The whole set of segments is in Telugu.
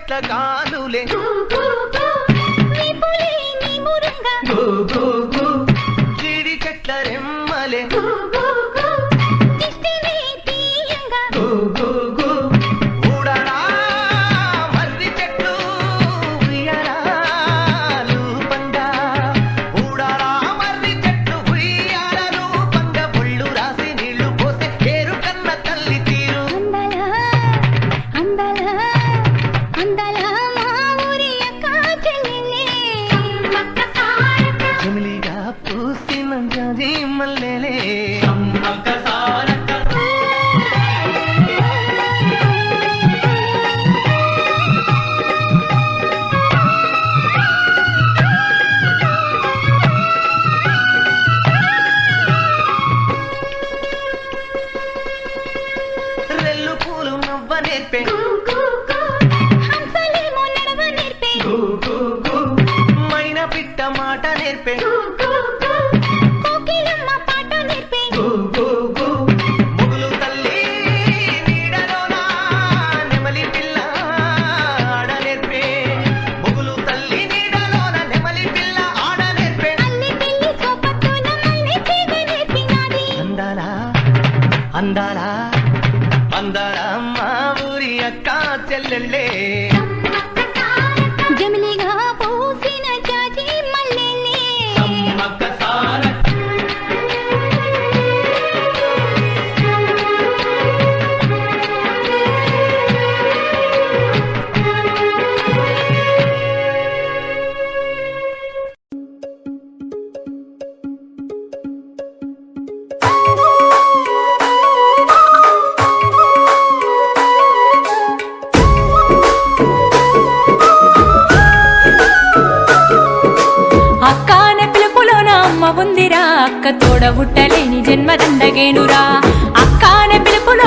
చెట్ల గాలులే విపులే నీ మురుంగా. నేర్పే. మైనా పిట్ట మాట నేర్పే. అందాల అందాల అక్క ఉందిరా అక్క జన్మ దండగేనురా అక్క అనే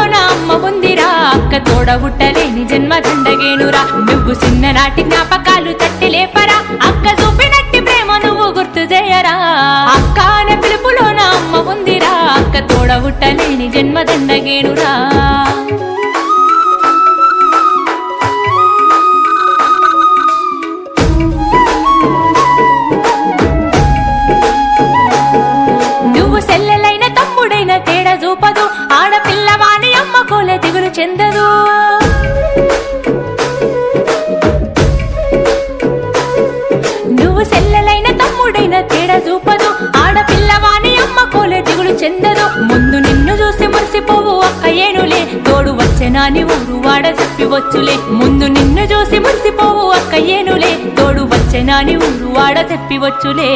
నా అమ్మ ఉందిరా అక్క తోడగుట్టలేని జన్మ దండగేనురా నువ్వు చిన్ననాటి జ్ఞాపకాలు తట్టి లేపరా. అక్క చూపినట్టి ప్రేమ నువ్వు గుర్తు చేయరా. అక్క అనే నా అమ్మ ఉందిరా అక్క తోడబుట్టలేని జన్మ దండగేనురా చూపదు ఆడపిల్లవాని అమ్మ కోలే దిగులు చెందదు ముందు నిన్ను చూసి మురిసిపోవు అక్క ఏనులే. తోడు వచ్చెనాని ఊరు వాడ చెప్పి వచ్చులే. ముందు నిన్ను చూసి మురిసిపోవు అక్క ఏనులే. తోడు వచ్చెనాని ఊరు వాడ చెప్పి వచ్చులే.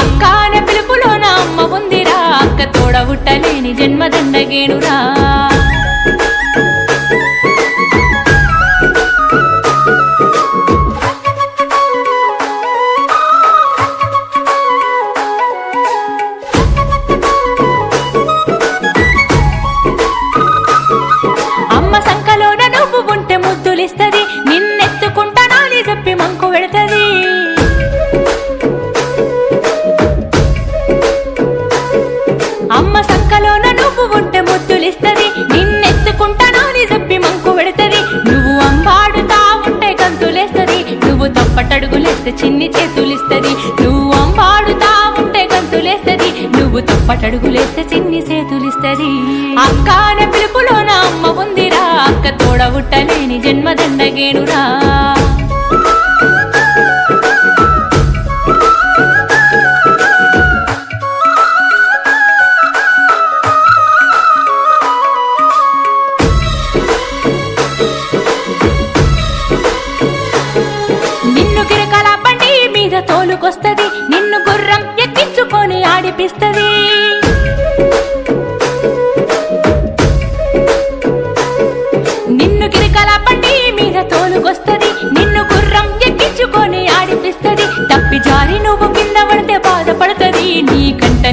అక్క అనే పిలుపులోన అమ్మ ఉందిరా. అక్క తోడబుట్టలేని జన్మదండగేనురా. పటడుగులేస్తే చిన్ని సేతులిస్తది అక్క అనే పిలుపులో నా అమ్మ ఉందిరా. అక్క తోడవుట్టలేని జన్మదండగేనురా. తోలుకొస్తది.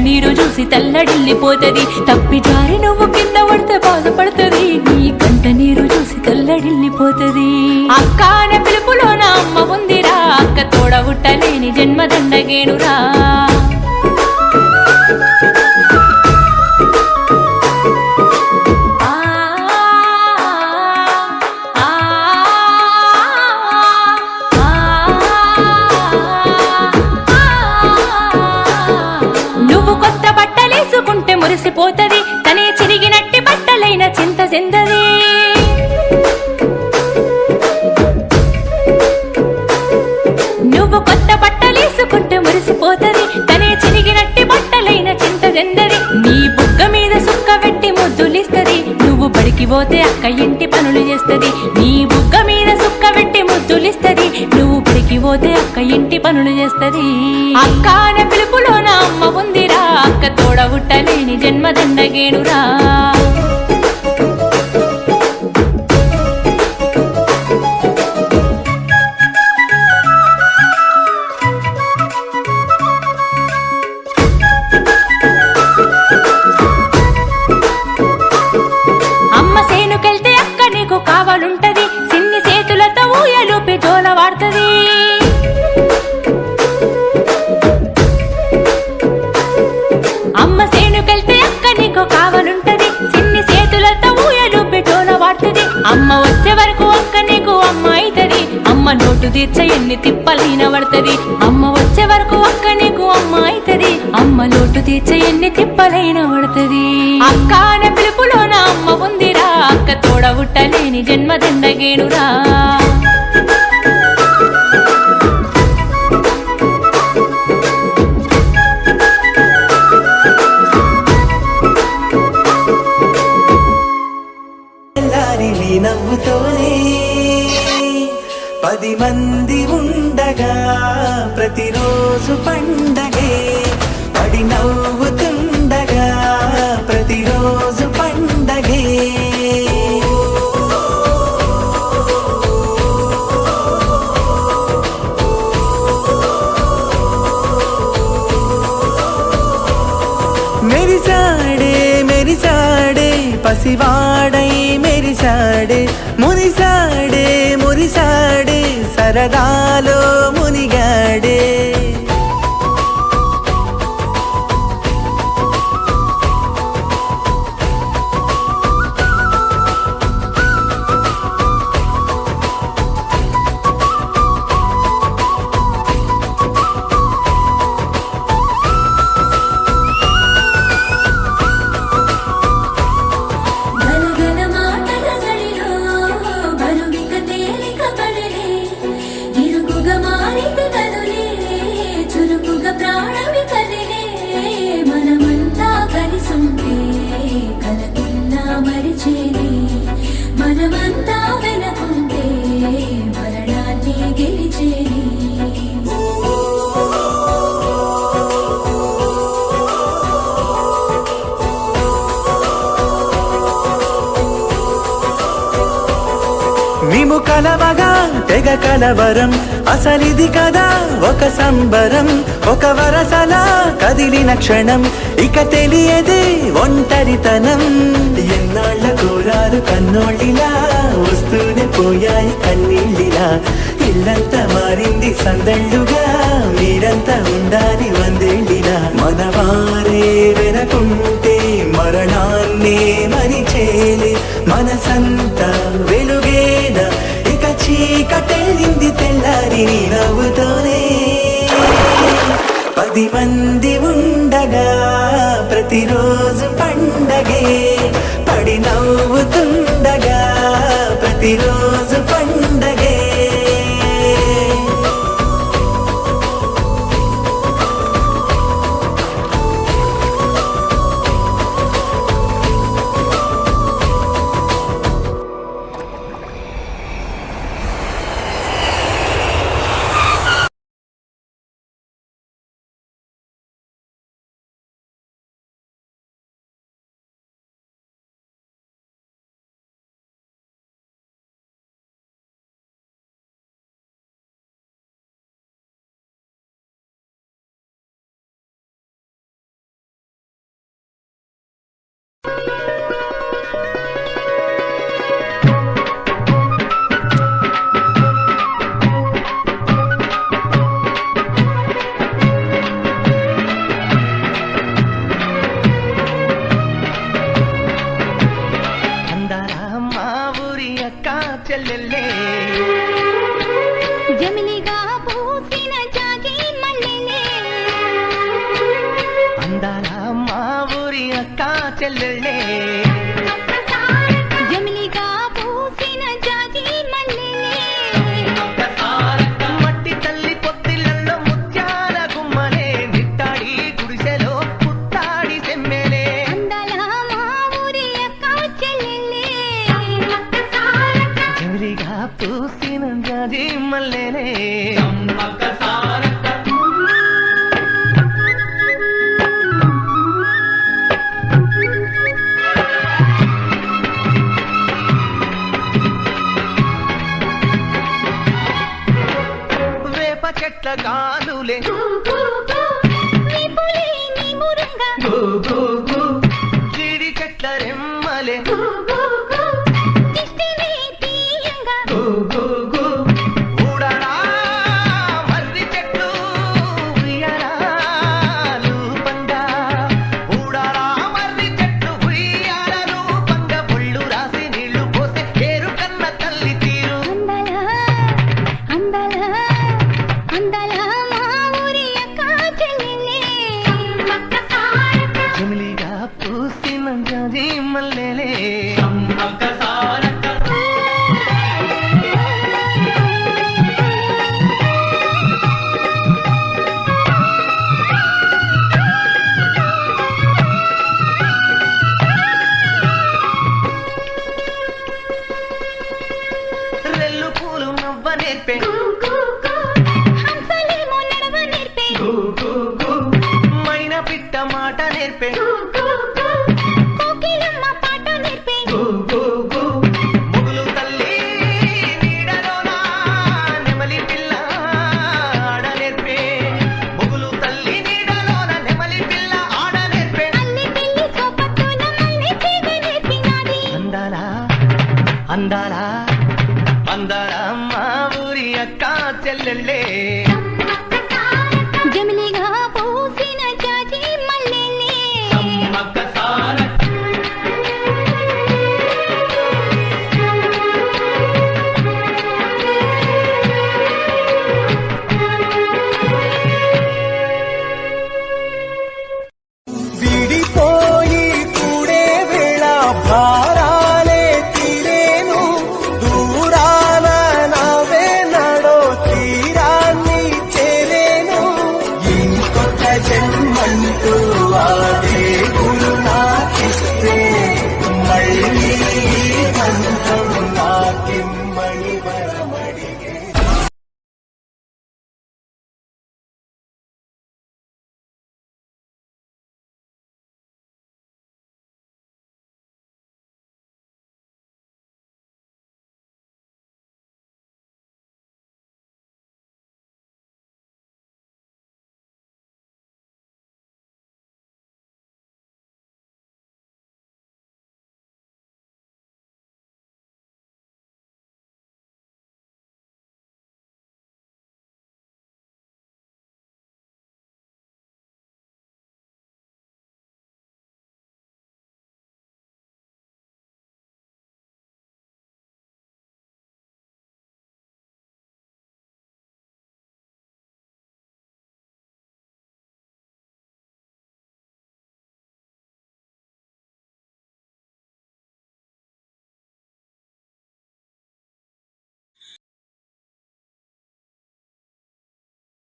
నీరు చూసి తల్లడిల్లిపోతుంది. తప్పి జారి నువ్వు కింద పడితే బాధపడుతుంది. నీ కంట నీరు చూసి తల్లడిల్లిపోతుంది. అక్క అనే పిలుపులో నా అమ్మ ఉందిరా. అక్క తోడబుట్టలేని జన్మదండగేనురా. పోతే అక్క ఇంటి పనులు చేస్తది. నీ బుగ్గ మీద సుక్క పెట్టి ముద్దులిస్తది. నువ్వు బడికి పోతే అక్క ఇంటి పనులు చేస్తది. అక్క అనే పిలుపులో నా అమ్మ ఉందిరా. అక్క తోడబుట్టలేని జన్మదండగేనురా. అమ్మ తీర్చ ఎన్ని తిప్పలైన అమ్మ వచ్చే వరకు అక్క నీకు అమ్మ అవుతుంది అమ్మ లోటు తీర్చ ఎన్ని తిప్పలైన పడుతది. అక్క అనే పిలుపులో నా అమ్మ ఉందిరా. అక్క తోడబుట్టలేని జన్మదండగేనురా పది మంది ఉండగా ప్రతిరోజు పండగే పడి నవ్వుతుండగా ప్రతిరోజు పండగే మెరిసాడే మెరిసాడే పసివాడై మెరిసాడే మురిసాడే మురిసాడే సరదాలో మునిగాడే మేము కలవగా తెగ కలవరం. అసలిది కదా ఒక సంబరం. ఒక వరసలా కదిలిన క్షణం. ఇక తెలియదే ఒంటరితనం. ఎన్నాళ్ళ కోరారు కన్నోళ్ళిలా వస్తూనే పోయాయి కన్నీళ్ళిలా. ఇల్లంతా మారింది సందళ్ళుగా. మీరంతా ఉండాలి వందేళ్ళిలా. మనవారే వెనకుంటే మరణాన్నే మరిచేలే. మనసంతా వెలుగు చీకటెళ్ళింది తెల్లారి నవ్వుతోనే పది మంది ఉండగా ప్రతిరోజు పండగే. పడి నవ్వుతుండగా ప్రతిరోజు పండగ. day. వేప చెట్ల గాలులే అందాల అందాల మా ఊరి అక్క చెల్లెళ్ళే అమ్మ